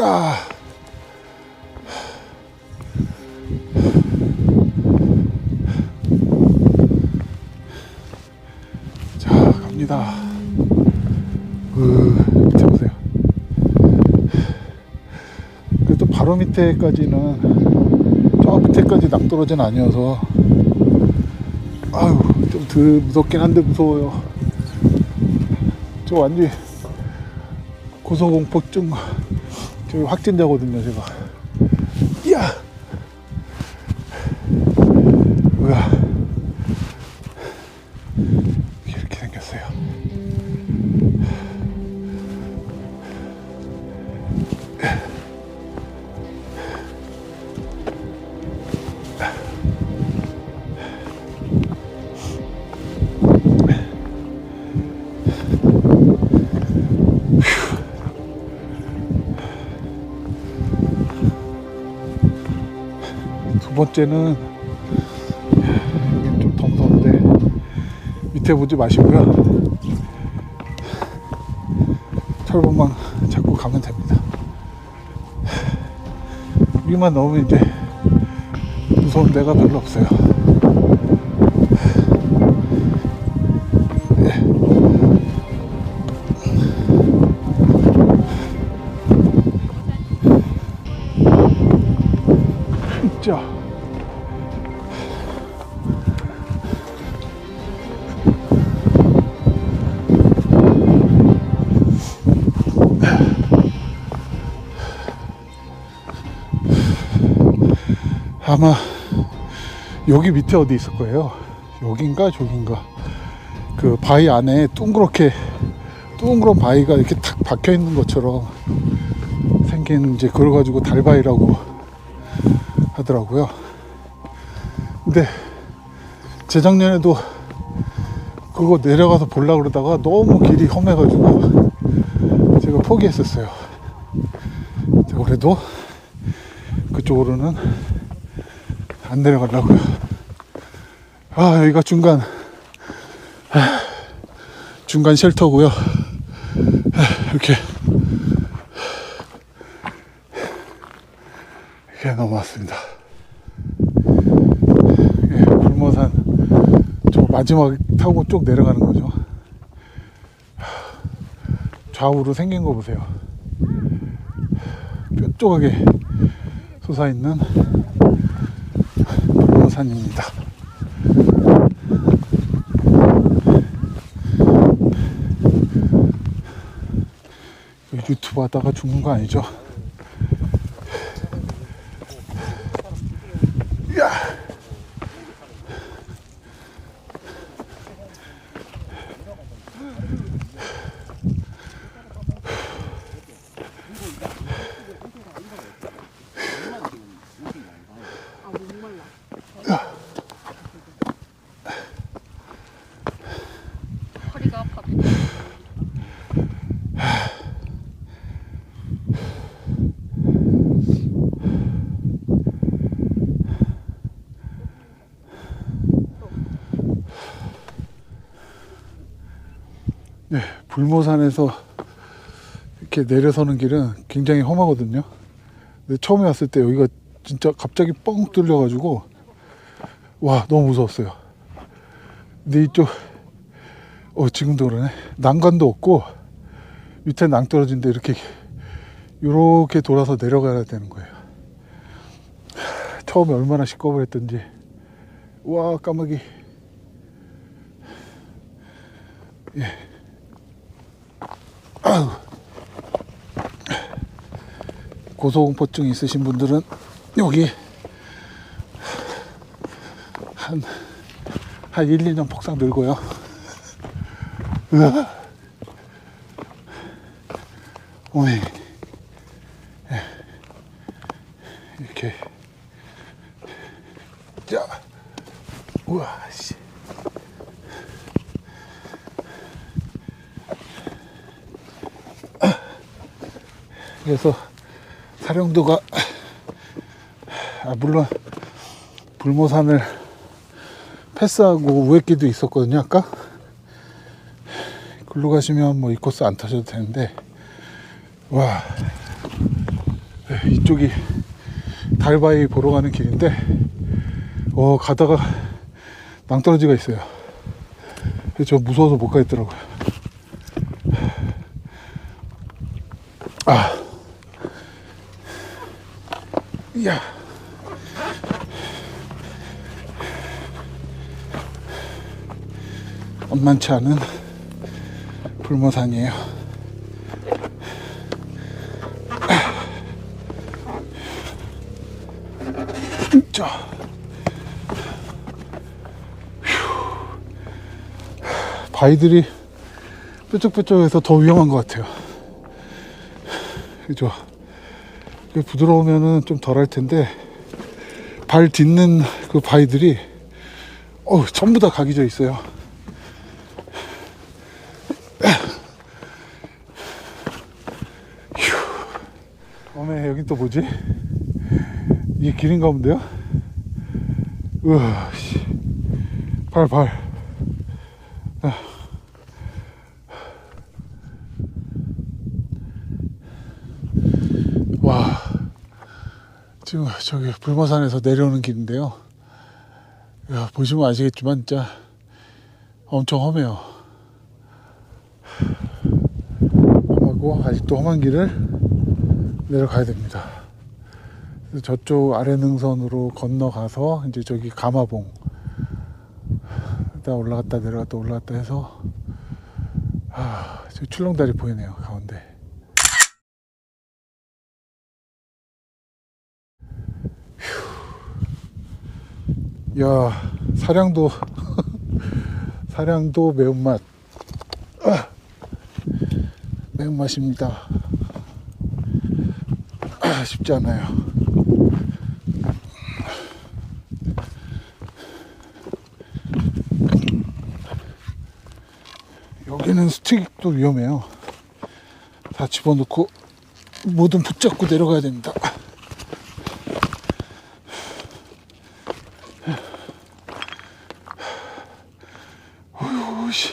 자. 자, 갑니다. 으, 밑에 보세요. 그래도 바로 밑에까지는 저 밑에까지 낭떠러지는 아니어서 아유 좀 덜 무섭긴 한데 무서워요. 저 완전 고소공포증 저 확진자거든요 제가. 이야. 번째는 여기 좀더 무서운데 밑에 보지 마시고요. 철봉만 잡고 가면 됩니다. 위만 넘으면 이제 무서운 데가 별로 없어요. 아마 여기 밑에 어디 있을 거예요. 여긴가 저긴가. 그 바위 안에 둥그렇게 둥그런 바위가 이렇게 탁 박혀 있는 것처럼 생긴 이제 그걸 가지고 달바위라고 하더라고요. 근데 재작년에도 그거 내려가서 보려 그러다가 너무 길이 험해가지고 제가 포기했었어요. 자, 그래도 그쪽으로는 안 내려가려고요. 아 여기가 중간 아, 중간 쉘터고요. 아, 이렇게 이렇게 넘어왔습니다. 예, 불모산 저 마지막 타고 쭉 내려가는 거죠. 좌우로 생긴 거 보세요. 뾰족하게 솟아있는 산입니다. 유튜브 하다가 죽는 거 아니죠? 불모산에서 이렇게 내려서는 길은 굉장히 험하거든요. 근데 처음에 왔을 때 여기가 진짜 갑자기 뻥 뚫려가지고 와 너무 무서웠어요. 근데 이쪽 어 지금도 그러네 난간도 없고 밑에 낭떠러진데 이렇게 이렇게 돌아서 내려가야 되는 거예요. 하, 처음에 얼마나 시꺼벌했던지 와 까마귀 예. 고소공포증 있으신 분들은 여기 한, 한 1, 2년 폭삭 늘고요. 으아. 오메. 예. 이렇게. 자. 우와, 씨. 그래서 사령도가 아 물론 불모산을 패스하고 우회길도 있었거든요 아까 글로 가시면 뭐 이 코스 안 타셔도 되는데 와 네, 이쪽이 달바위 보러 가는 길인데 어 가다가 낭떠러지가 있어요. 저 무서워서 못 가겠더라고요. 아, 야, 만만치 않은 불모산이에요. 자. 바위들이 뾰족뾰족해서 더 위험한 것 같아요. 그죠? 부드러우면은 좀 덜 할 텐데, 발 딛는 그 바위들이, 어 전부 다 각이 져 있어요. 휴. 어메, 여긴 또 뭐지? 이게 길인가 본데요? 으아, 씨. 발, 발. 와, 지금 저기 불마산에서 내려오는 길인데요. 야, 보시면 아시겠지만 진짜 엄청 험해요. 험하고 아직도 험한 길을 내려가야 됩니다. 저쪽 아래 능선으로 건너가서 이제 저기 가마봉 일단 올라갔다 내려갔다 올라갔다 해서 아, 저 출렁다리 보이네요 가운데. 휴. 야 사량도 사량도 매운맛 아, 매운맛입니다. 아, 쉽지 않아요. 여기는 스틱도 위험해요. 다 집어넣고 뭐든 붙잡고 내려가야 됩니다.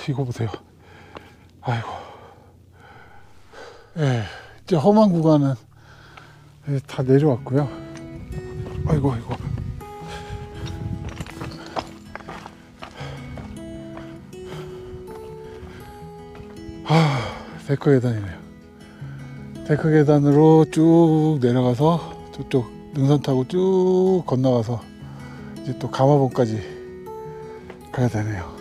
이거 보세요. 아이고. 예, 이제 험한 구간은 예, 다 내려왔고요. 아이고, 아이고. 아, 데크 계단이네요. 데크 계단으로 쭉 내려가서 저쪽 능선 타고 쭉 건너가서 이제 또 가마봉까지 가야 되네요.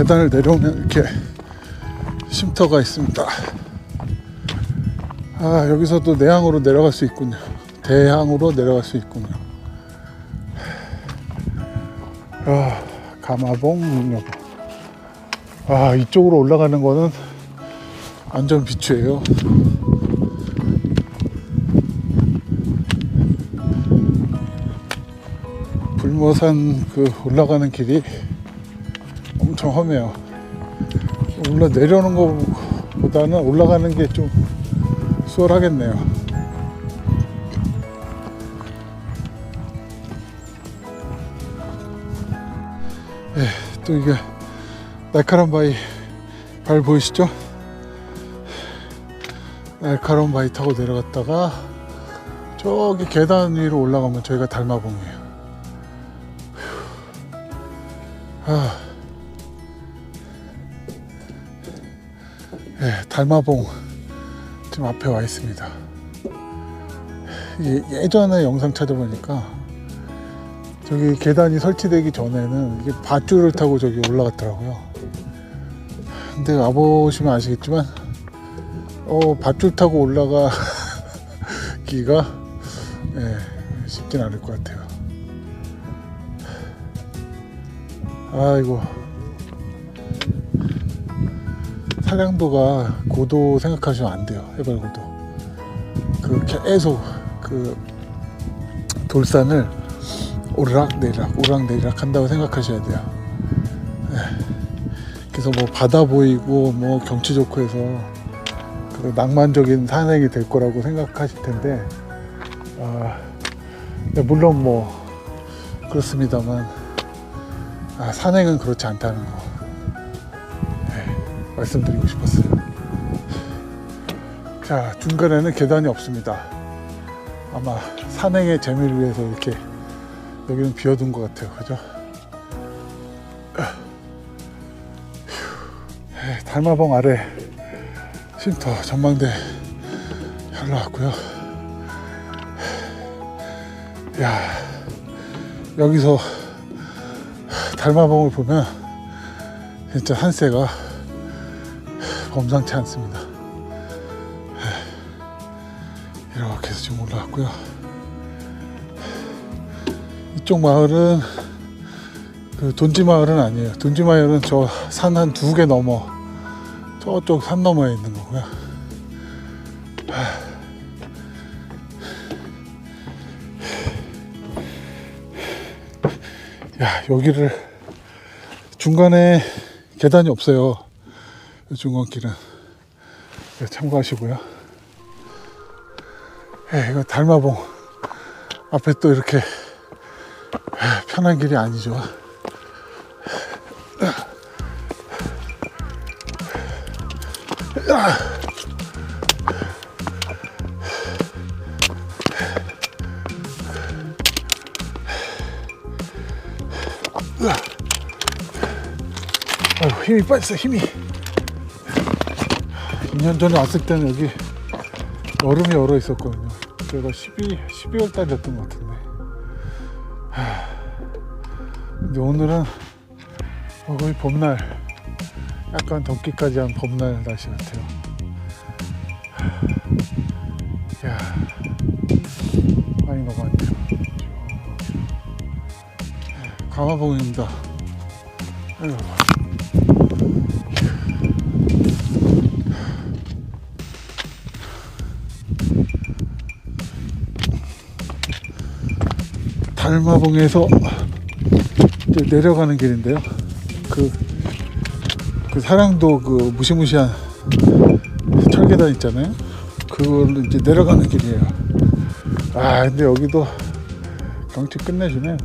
계단을 내려오면 이렇게 쉼터가 있습니다. 아, 여기서도 내항으로 내려갈 수 있군요. 대항으로 내려갈 수 있군요. 아, 가마봉 육려봉. 아, 이쪽으로 올라가는 거는 안전 비추예요. 불모산 그 올라가는 길이 엄청 험해요. 올라 내려오는 것보다는 올라가는 게 좀 수월하겠네요. 예, 또 이게 날카로운 바위 발 보이시죠? 날카로운 바위 타고 내려갔다가 저기 계단 위로 올라가면 저희가 달마봉이에요. 아. 예, 달마봉 지금 앞에 와 있습니다. 예, 예전에 영상 찾아보니까 저기 계단이 설치되기 전에는 이게 밧줄을 타고 저기 올라갔더라고요. 근데 와보시면 아시겠지만 어, 밧줄 타고 올라가기가 예, 쉽진 않을 것 같아요. 아이고. 산량도가 고도 생각하시면 안 돼요. 해발 고도. 그 계속 그 돌산을 오르락 내리락 오르락 내리락 한다고 생각하셔야 돼요. 네. 그래서 뭐 바다 보이고 뭐 경치 좋고 해서 그 낭만적인 산행이 될 거라고 생각하실 텐데 아, 네, 물론 뭐 그렇습니다만 아, 산행은 그렇지 않다는 거 네, 말씀드리고 싶었어요. 자 중간에는 계단이 없습니다. 아마 산행의 재미를 위해서 이렇게 여기는 비워둔 것 같아요. 그죠? 에, 달마봉 아래 쉼터 전망대 올라왔고요. 야 여기서 달마봉을 보면 진짜 한세가 범상치 않습니다. 이렇게 해서 지금 올라왔고요. 이쪽 마을은 그 돈지 마을은 아니에요. 돈지 마을은 저 산 한 두 개 넘어 저쪽 산 너머에 있는 거고요. 야 여기를 중간에 계단이 없어요. 네, 참고하시고요. 예, 이거 달마봉 앞에 또 이렇게 예, 편한 길이 아니죠. 아유, 힘이 빠졌어 힘이 2년 전에 왔을 때는 여기 얼음이 얼어 있었거든요. 제가 12, 12월 달이었던 것 같은데. 하, 근데 오늘은 어, 거의 봄날 약간 덥기까지 한 봄날 날씨 같아요. 하, 야. 많이 녹았네요. 강화봉입니다. 아이고. 달마봉에서 내려가는 길인데요. 그, 그 사랑도 그 무시무시한 철계단 있잖아요. 그걸로 이제 내려가는 길이에요. 아, 근데 여기도 경치 끝내주네.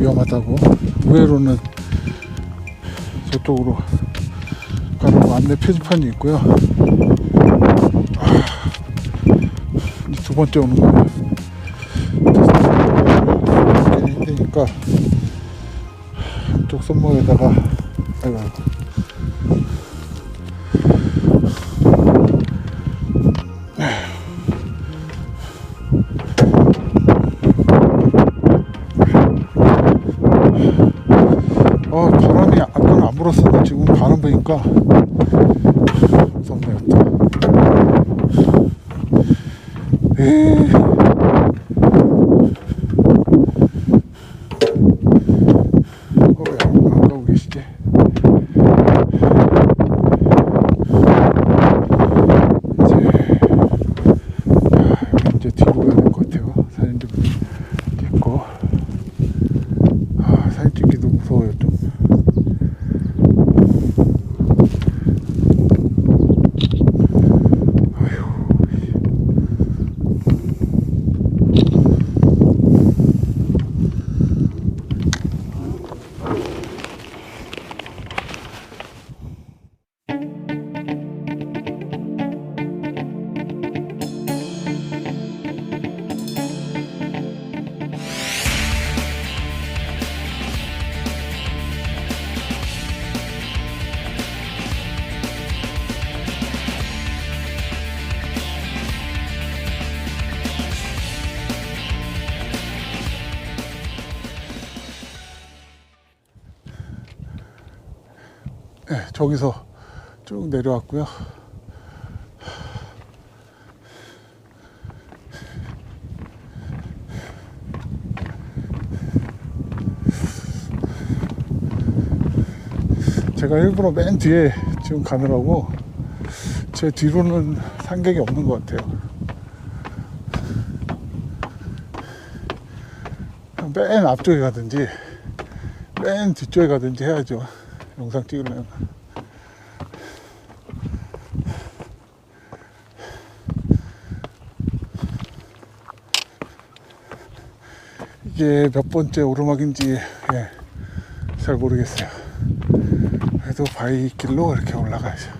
위험하다고 의외로는 저 쪽으로 가라고 안내 표지판이 있고요. 아, 두 번째 오는 거예요. 힘드니까 한쪽 손목에다가 아이고. 바 네, 저기서 쭉 내려왔고요. 제가 일부러 맨 뒤에 지금 가느라고 제 뒤로는 산객이 없는 것 같아요. 맨 앞쪽에 가든지 맨 뒤쪽에 가든지 해야죠. 영상 찍으려면. 이게 몇 번째 오르막인지 예, 잘 모르겠어요. 그래도 바위 길로 이렇게 올라가야죠.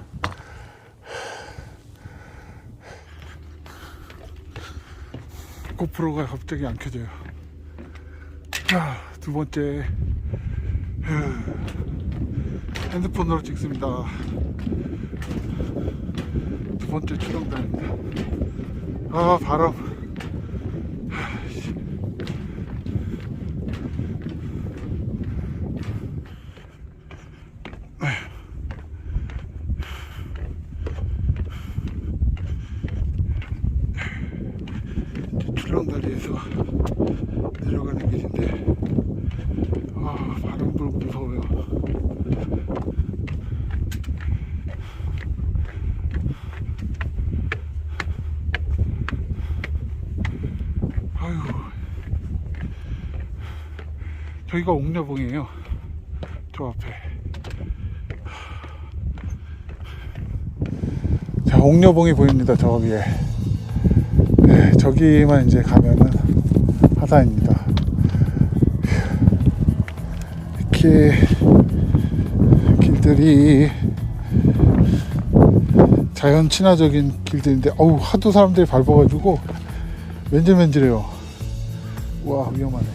고프로가 갑자기 안 켜져요. 자, 두 번째 휴, 핸드폰으로 찍습니다. 두 번째 출렁다입니다. 아 바람. 출렁다리에서 내려가는 길인데 아 바람 불고 무서워요 아유 저기가 옥녀봉이에요 저 앞에 자 옥녀봉이 보입니다 저 위에 네, 저기만 이제 가면은 하단입니다. 이렇게 길들이 자연 친화적인 길들인데 어우 하도 사람들이 밟아가지고 맨질맨질해요. 와 위험하네.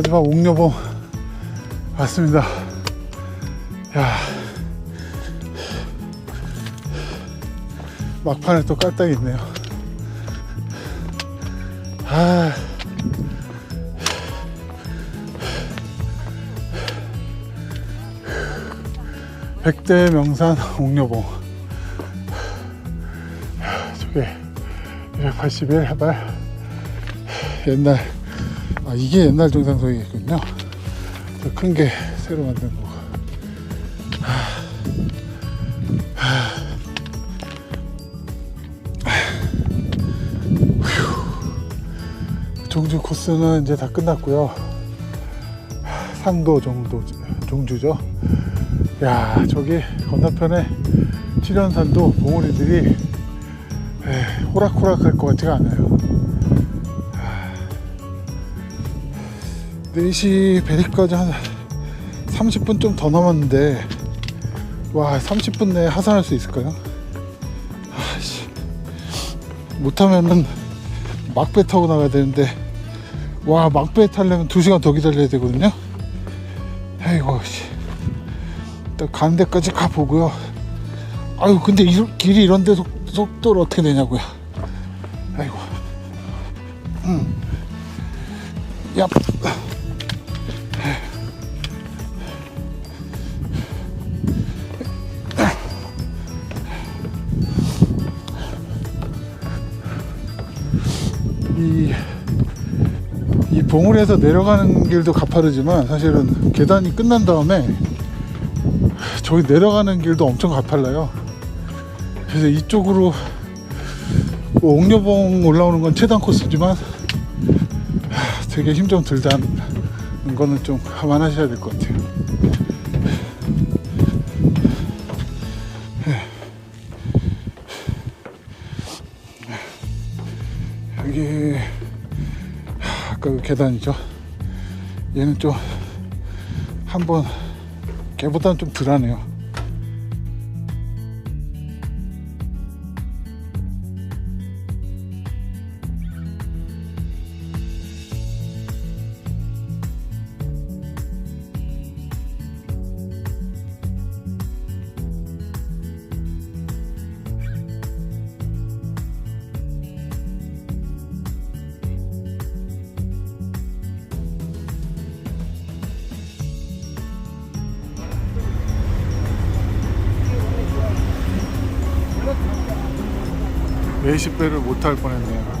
마지막 옥녀봉 왔습니다. 야 막판에 또 깔딱이 있네요. 아. 백대 명산 옥녀봉. 저게 281 해발. 옛날 아 이게 옛날 정상소이군요. 더 큰 게 새로 만든 거. 종주 코스는 이제 다 끝났고요. 상도 정도 종주죠. 야 저기 건너편에 칠연산도 봉우리들이 에, 호락호락할 것 같지가 않아요. 4시 베리까지 한 30분 좀 더 남았는데 와 30분 내에 하산할 수 있을까요? 아씨. 못하면은 막배 타고 나가야 되는데 와 막배 타려면 2시간 더 기다려야 되거든요? 아이고 씨. 일단 가는 데까지 가보고요. 아유 근데 이, 길이 이런데 속, 속도를 어떻게 내냐고요. 아이고. 음. 야 봉우리에서 내려가는 길도 가파르지만 사실은 계단이 끝난 다음에 저기 내려가는 길도 엄청 가팔라요. 그래서 이쪽으로 뭐 옥녀봉 올라오는 건 최단 코스지만 하, 되게 힘 좀 들다는 거는 좀 감안하셔야 될 것 같아요. 여기 그 계단이죠. 얘는 좀 한번 걔보다는 좀 덜하네요. 레이시배를 못탈 뻔했네요.